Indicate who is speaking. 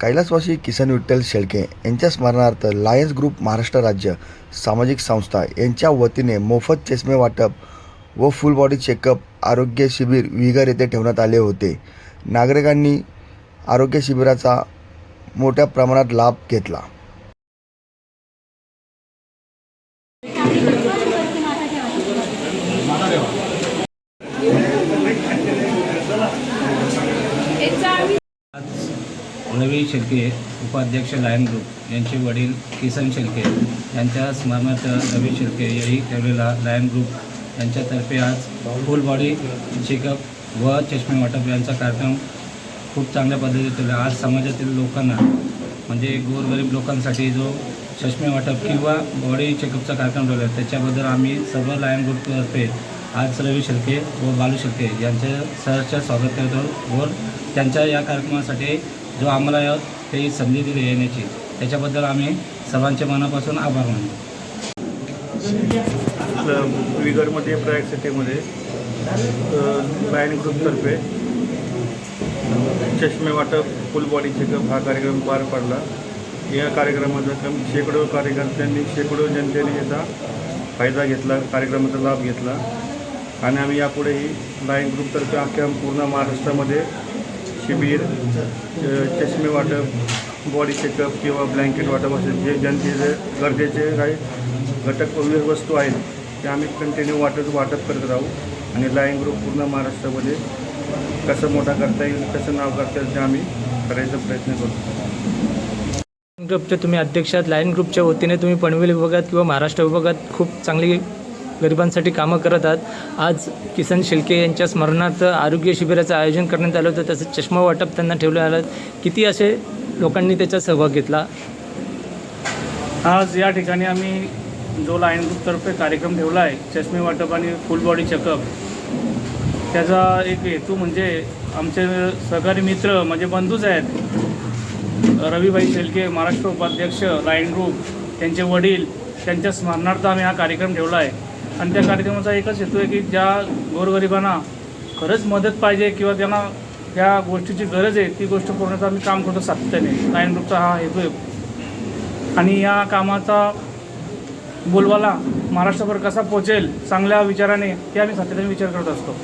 Speaker 1: कैलासवासी किसन विठ्ठल शेळके यांच्या स्मरणार्थ लायन्स ग्रुप महाराष्ट्र राज्य सामाजिक संस्था यांच्या वतीने मोफत चष्मे वाटप व फुल बॉडी चेकअप आरोग्य शिबिर विगर येथे ठेवण्यात आले होते. नागरिकांनी आरोग्य शिबिराचा मोठ्या प्रमाणात लाभ घेतला.
Speaker 2: रवी शेळके उपाध्यक्ष लायन ग्रुप यांचे वडील किसन शेळके यांच्या स्मरणार्थ रवी शेळके यांनी ठेवलेला लायन ग्रुप यांच्यातर्फे आज फुल बॉडी चेकअप व चष्मे वाटप यांचा कार्यक्रम खूप चांगल्या पद्धतीने ठेवला आज समाजातील लोकांना म्हणजे गोरगरीब लोकांसाठी जो चष्मे वाटप किंवा बॉडी चेकअपचा कार्यक्रम ठेवला त्याच्याबद्दल आम्ही सर्व लायन ग्रुपतर्फे आज रवी शेळके व बालू शेळके यांचे सहर्ष स्वागत करतो व त्यांच्या या कार्यक्रमासाठी जो आम्हाला या- ते संधी दिली येण्याची त्याच्याबद्दल आम्ही सर्वांच्या मनापासून आभार मानतो.
Speaker 3: विगरमध्ये प्रयाग सिटीमध्ये लायन ग्रुपतर्फे चष्मे वाटप फुल बॉडी चेकअप हा कार्यक्रम पार पडला. या कार्यक्रमाचा कमी शेकडो कार्यकर्त्यांनी शेकडो जनतेने याचा फायदा घेतला कार्यक्रमाचा लाभ घेतला. आणि आम्ही यापुढेही लायन ग्रुपतर्फे अख्ख्या पूर्ण महाराष्ट्रामध्ये शिबिर चष्मे वाटप बॉडी चेकअप किंवा ब्लँकेट वाटप असेल जे जनतेचे गरजेचे काही घटक वस्तू आहेत ते आम्ही कंटिन्यू वाटत वाटप करत राहू. आणि लाईन ग्रुप पूर्ण महाराष्ट्रामध्ये कसं मोठा करता येईल कसं नाव करता येईल ते आम्ही करायचा प्रयत्न करतो.
Speaker 4: ग्रुपचे तुम्ही अध्यक्षात आहात. लायन ग्रुपच्या वतीने तुम्ही पनवेल विभागात किंवा महाराष्ट्र विभागात खूप चांगली गरिबांसाठी कामं करत आहात. आज किसन शिल्के यांच्या स्मरणार्थ आरोग्य शिबिराचं आयोजन करण्यात आलं होतं. तसंच चष्मा वाटप त्यांना ठेवलं आलं. किती असे लोकांनी त्याचा सहभाग घेतला?
Speaker 5: आज या ठिकाणी आम्ही जो लायन ग्रुपतर्फे कार्यक्रम ठेवला आहे चष्मे वाटप आणि फुल बॉडी चेकअप त्याचा एक हेतू म्हणजे आमचे सहकारी मित्र म्हणजे बंधूच आहेत. रविभाई शेलके महाराष्ट्र उपाध्यक्ष लायन ग्रुप त्यांचे वडील त्यांच्या स्मरणार्थ आम्ही हा कार्यक्रम ठेवला आहे. आणि त्या कार्यक्रमाचा एकच हेतू आहे की ज्या गोरगरिबांना खरंच मदत पाहिजे किंवा त्यांना त्या गोष्टीची गरज आहे ती गोष्ट पूर्णतः आम्ही काम करतो सातत्याने. लायन ग्रुपचा हा हेतू आहे. आणि या कामाचा बोलवाला महाराष्ट्रभर कसा पोचेल चांगल्या विचाराने ते आम्ही सातत्याने विचार करत असतो.